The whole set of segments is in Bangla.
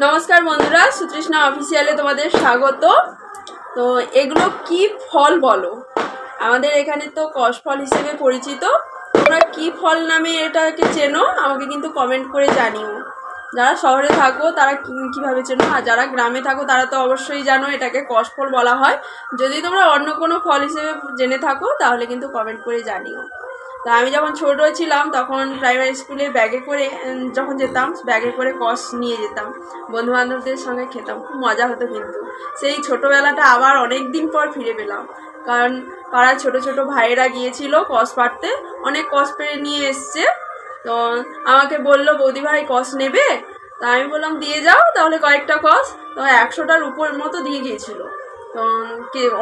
নমস্কার বন্ধুরা, সুতৃষ্ণা অফিসিয়ালে তোমাদের স্বাগত। তো এগুলো কি ফল বলো? আমাদের এখানে তো কষ ফল হিসেবে পরিচিত। তোমরা কি ফল নামে এটাকে চেনো? আমাকে কিন্তু কমেন্ট করে জানিও। যারা শহরে থাকো, তারা কীভাবে চেনো? আর যারা গ্রামে থাকো, তারা তো অবশ্যই জানো, এটাকে কষ ফল বলা হয়। যদি তোমরা অন্য কোনো ফল হিসেবে জেনে থাকো, তাহলে কিন্তু কমেন্ট করে জানিও। তা আমি যখন ছোট ছিলাম, তখন প্রাইমারি স্কুলে ব্যাগে করে যখন যেতাম ব্যাগে করে কস নিয়ে যেতাম। বন্ধু বান্ধবদের সঙ্গে খেতাম, খুব মজা হতো কিন্তু। সেই ছোটোবেলাটা আবার অনেক দিন পর ফিরে পেলাম। কারণ পাড়ার ছোট ছোট ভাইয়েরা গিয়েছিল কস পাড়তে, অনেক কস পেরে নিয়ে এসছে। তো আমাকে বলল, বৌদি ভাই কষ নেবে? তা আমি বললাম, দিয়ে যাও, তাহলে কয়েকটা কস তো একশোটার উপর মতো দিয়ে গিয়েছিল।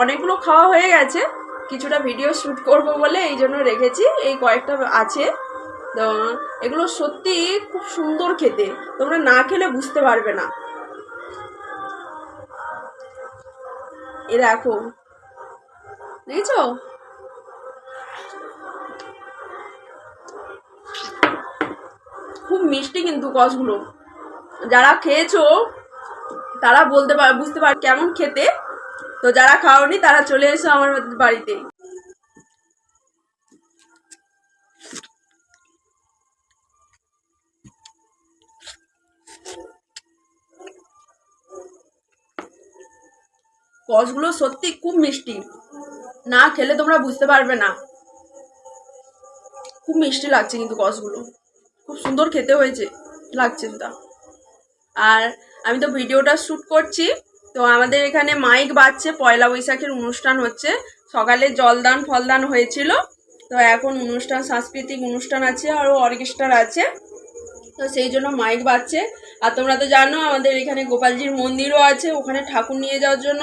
অনেকগুলো খাওয়া হয়ে গেছে। কিছুটা ভিডিও শ্যুট করব বলে এই জন্য রেখেছি। এই কয়েকটা আছে। তো এগুলো সত্যি খুব সুন্দর খেতে। তোমরা না খেলে বুঝতে পারবে না। এ দেখো। দেখেছ? খুব মিষ্টি কিন্তু কষগুলো যারা খেয়েছো, তারা বলতে পার বুঝতে পার কেমন খেতে? তো যারা খাওনি, তারা চলে এসো আমার বাড়িতে। কষগুলো সত্যি খুব মিষ্টি। না খেলে তোমরা বুঝতে পারবে না। খুব মিষ্টি লাগছে কিন্তু কষগুলো। খুব সুন্দর খেতে হয়েছে, লাগছে সেটা আর আমি তো ভিডিওটা শ্যুট করছি। তো আমাদের এখানে মাইক বাজছে, পয়লা বৈশাখের অনুষ্ঠান হচ্ছে। সকালে জলদান ফলদান হয়েছিল, তো এখন অনুষ্ঠান, সাংস্কৃতিক অনুষ্ঠান আছে আরও অর্কেস্ট্রার আছে। তো সেই জন্য মাইক বাজছে। আর তোমরা তো জানো, আমাদের এখানে গোপালজির মন্দিরও আছে, ওখানে ঠাকুর নিয়ে যাওয়ার জন্য।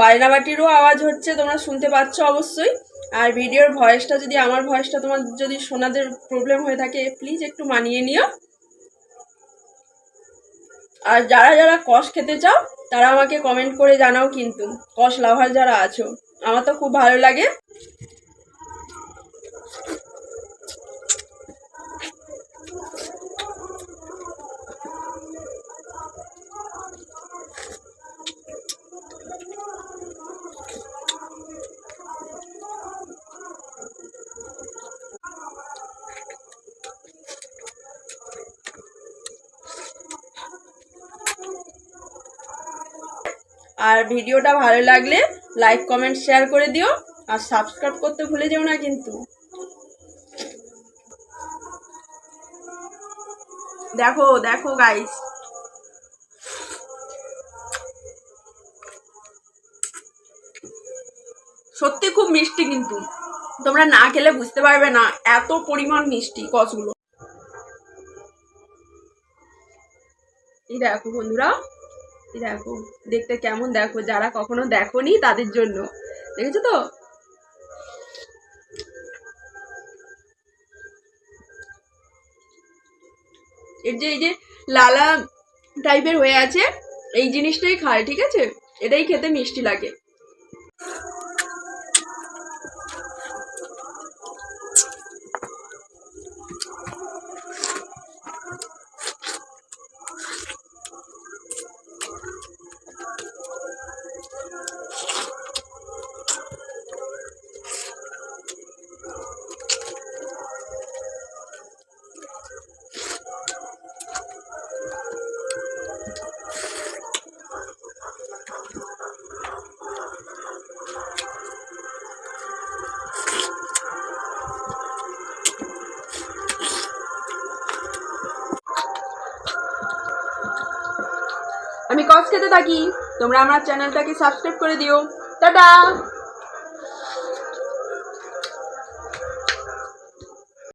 বায়নাবাটিরও আওয়াজ হচ্ছে, তোমরা শুনতে পাচ্ছ অবশ্যই। আর ভিডিওর ভয়েসটা যদি, আমার ভয়েসটা তোমার যদি শোনাদের প্রবলেম হয়ে থাকে প্লিজ একটু মানিয়ে নিও। আর যারা যারা কষ খেতে চাও, তারা আমাকে কমেন্ট করে জানাও কিন্তু, কষ লাভার যারা আছো। আমার তো খুব ভালো লাগে। আর ভিডিওটা ভালো লাগলে লাইক কমেন্ট শেয়ার করে দিও। আর সাবস্ক্রাইব করতে ভুলে যেও না কিন্তু। দেখো দেখো গাইস সত্যি খুব মিষ্টি কিন্তু। তোমরা না খেলে বুঝতে পারবে না এত পরিমাণ মিষ্টি কচগুলো। এই দেখো বন্ধুরা। দেখো, দেখতে কেমন দেখো, যারা কখনো দেখোনি তাদের জন্য। দেখেছ তো? এর যে, এই যে লালা টাইপের হয়ে আছে, এই জিনিসটাই খায়, ঠিক আছে? এটাই খেতে মিষ্টি লাগে। আমি কস খেতে থাকি। তোমরা আমার চ্যানেলটাকে সাবস্ক্রাইব করে দিও। টাটা!